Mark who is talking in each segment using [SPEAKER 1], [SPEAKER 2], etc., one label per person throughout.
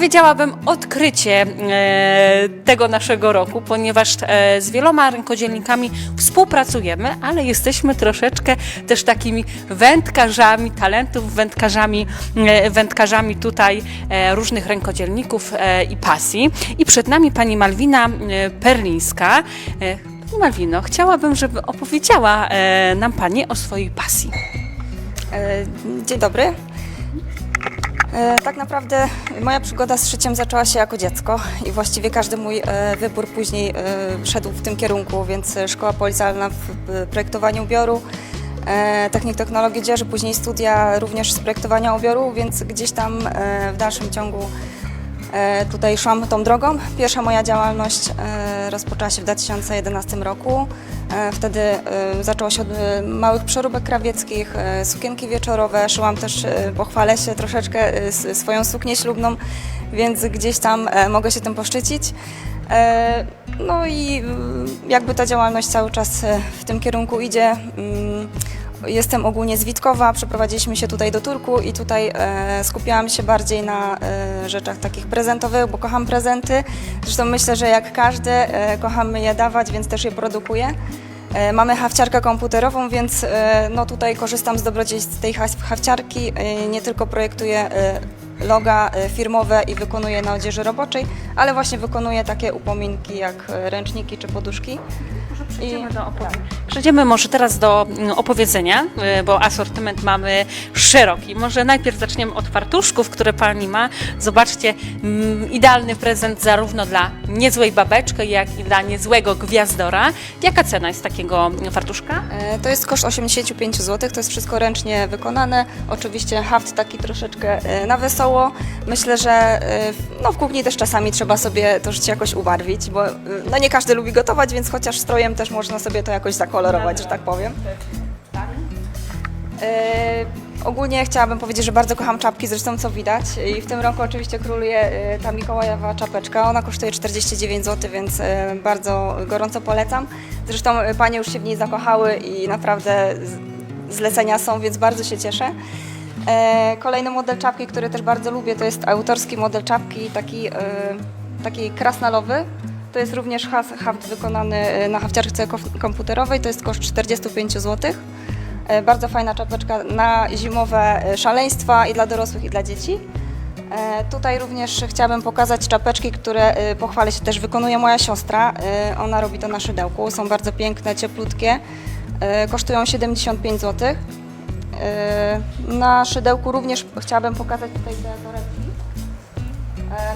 [SPEAKER 1] powiedziałabym, odkrycie e, tego naszego roku, ponieważ e, z wieloma rękodzielnikami współpracujemy, ale jesteśmy troszeczkę też takimi wędkarzami talentów, wędkarzami, e, wędkarzami tutaj różnych rękodzielników i pasji. I przed nami pani Malwina Perlińska. Malwino, chciałabym, żeby opowiedziała nam Pani o swojej pasji.
[SPEAKER 2] Dzień dobry. Tak naprawdę moja przygoda z szyciem zaczęła się jako dziecko i właściwie każdy mój e, wybór później e, szedł w tym kierunku, więc e, szkoła policealna w projektowaniu ubioru, technik technologii dzieży, później studia również z projektowania ubioru, więc gdzieś tam w dalszym ciągu Tutaj szłam tą drogą. Pierwsza moja działalność e, rozpoczęła się w 2011 roku. E, Wtedy e, zaczęło się od e, małych przeróbek krawieckich, e, sukienki wieczorowe. Szyłam też, e, pochwalę się troszeczkę, e, swoją suknię ślubną, więc gdzieś tam e, mogę się tym poszczycić. E, No i mm, jakby ta działalność cały czas e, w tym kierunku idzie. Jestem ogólnie z Witkowa, przeprowadziliśmy się tutaj do Turku i tutaj e, skupiałam się bardziej na e, rzeczach takich prezentowych, bo kocham prezenty. Zresztą myślę, że jak każdy, e, kochamy je dawać, więc też je produkuję. E, mamy hawciarkę komputerową, więc e, no tutaj korzystam z dobrodziejstw tej has- hawciarki. E, nie tylko projektuję e, loga e, firmowe i wykonuję na odzieży roboczej, ale właśnie wykonuję takie upominki jak e, ręczniki czy poduszki.
[SPEAKER 1] Przejdziemy, do opowie- Przejdziemy może teraz do mm, opowiedzenia, y, bo asortyment mamy szeroki. Może najpierw zaczniemy od fartuszków, które Pani ma. Zobaczcie, mm, idealny prezent zarówno dla niezłej babeczki, jak i dla niezłego gwiazdora. Jaka cena jest takiego fartuszka?
[SPEAKER 2] E, To jest koszt 85 zł, to jest wszystko ręcznie wykonane. Oczywiście haft taki troszeczkę e, na wesoło. Myślę, że e, w- no, w kuchni też czasami trzeba sobie to życie jakoś ubarwić, bo e, no, nie każdy lubi gotować, więc chociaż strojem też można sobie to jakoś zakolorować, że tak powiem. E, ogólnie chciałabym powiedzieć, że bardzo kocham czapki, zresztą co widać. I w tym roku oczywiście króluje e, ta Mikołajowa czapeczka. Ona kosztuje 49 zł, więc e, bardzo gorąco polecam. Zresztą e, panie już się w niej zakochały i naprawdę zlecenia są, więc bardzo się cieszę. E, kolejny model czapki, który też bardzo lubię, to jest autorski model czapki, taki, taki krasnalowy. To jest również haft wykonany na hafciarce komputerowej, to jest koszt 45 zł. E, Bardzo fajna czapeczka na zimowe e, szaleństwa i dla dorosłych, i dla dzieci. E, Tutaj również chciałabym pokazać czapeczki, które pochwalę się też wykonuje moja siostra. Ona robi to na szydełku. Są bardzo piękne, cieplutkie. Kosztują 75 zł. Na szydełku również chciałabym pokazać tutaj te torebki.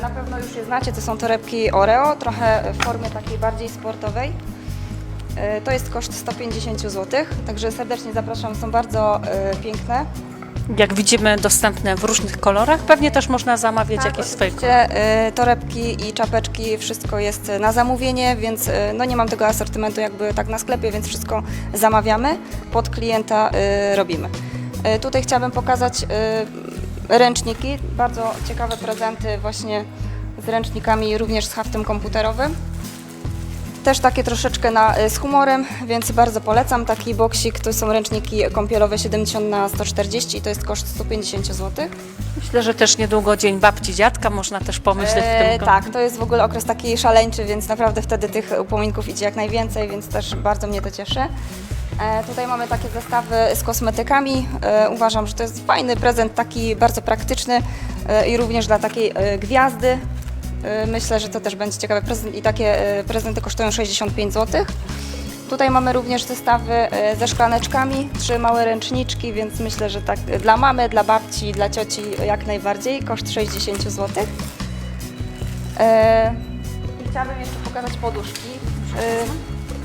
[SPEAKER 2] Na pewno już je znacie, to są torebki Oreo, trochę w formie takiej bardziej sportowej. E, To jest koszt 150 zł, także serdecznie zapraszam, są bardzo e, piękne.
[SPEAKER 1] Jak widzimy, dostępne w różnych kolorach. Pewnie też można zamawiać jakieś swoje
[SPEAKER 2] oczywiście e, torebki i czapeczki, wszystko jest na zamówienie, więc no nie mam tego asortymentu jakby tak na sklepie, więc wszystko zamawiamy, pod klienta robimy. Tutaj chciałabym pokazać ręczniki, bardzo ciekawe prezenty właśnie z ręcznikami, również z haftem komputerowym. Też takie troszeczkę na, y, z humorem, więc bardzo polecam. Taki boksik to są ręczniki kąpielowe 70 na 140 i to jest koszt 150 zł.
[SPEAKER 1] Myślę, że też niedługo Dzień Babci Dziadka można też pomyśleć w
[SPEAKER 2] E,
[SPEAKER 1] tym
[SPEAKER 2] tak, to jest w ogóle okres taki szaleńczy, więc naprawdę wtedy tych upominków idzie jak najwięcej, więc też bardzo mnie to cieszy. E, tutaj mamy takie zestawy z kosmetykami. E, uważam, że to jest fajny prezent, taki bardzo praktyczny e, i również dla takiej e, gwiazdy. E, myślę, że to też będzie ciekawy prezent i takie e, prezenty kosztują 65 zł. Tutaj mamy również zestawy e, ze szklaneczkami, trzy małe ręczniczki, więc myślę, że tak dla mamy, dla babci, dla cioci jak najbardziej, koszt 60 zł. Chciałabym jeszcze pokazać poduszki.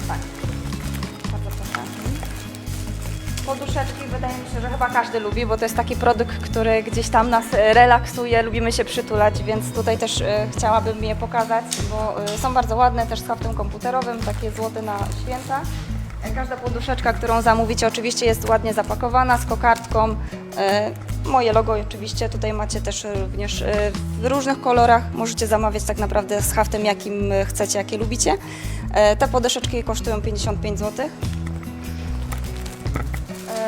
[SPEAKER 2] Tak. Poduszeczki wydaje mi się, że chyba każdy lubi, bo to jest taki produkt, który gdzieś tam nas e, relaksuje, lubimy się przytulać, więc tutaj też e, chciałabym je pokazać, bo e, są bardzo ładne, też z haftem komputerowym, takie złote na święta. Każda poduszeczka, którą zamówicie oczywiście jest ładnie zapakowana, z kokardką. Moje logo oczywiście, tutaj macie też również w różnych kolorach. Możecie zamawiać tak naprawdę z haftem, jakim chcecie, jakie lubicie. Te poduszeczki kosztują 55 zł.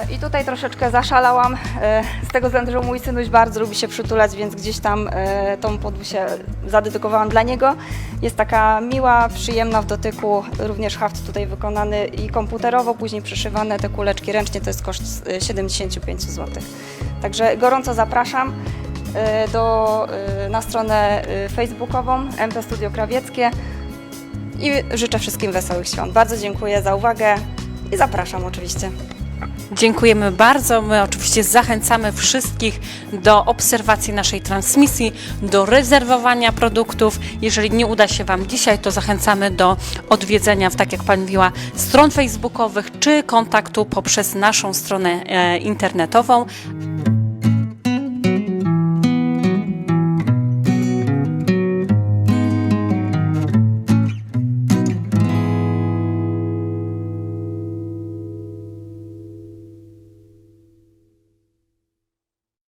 [SPEAKER 2] E, I tutaj troszeczkę zaszalałam, e, z tego względu, że mój synuś bardzo lubi się przytulać, więc gdzieś tam e, tą podłusię zadedykowałam dla niego. Jest taka miła, przyjemna w dotyku, również haft tutaj wykonany i komputerowo, później przyszywane te kuleczki ręcznie, to jest koszt e, 75 zł. Także gorąco zapraszam e, do, e, na stronę e, facebookową MP Studio Krawieckie i życzę wszystkim wesołych świąt. Bardzo dziękuję za uwagę i zapraszam oczywiście.
[SPEAKER 1] Dziękujemy bardzo. My oczywiście zachęcamy wszystkich do obserwacji naszej transmisji, do rezerwowania produktów. Jeżeli nie uda się Wam dzisiaj, to zachęcamy do odwiedzenia, tak jak Pani mówiła, stron facebookowych czy kontaktu poprzez naszą stronę e, internetową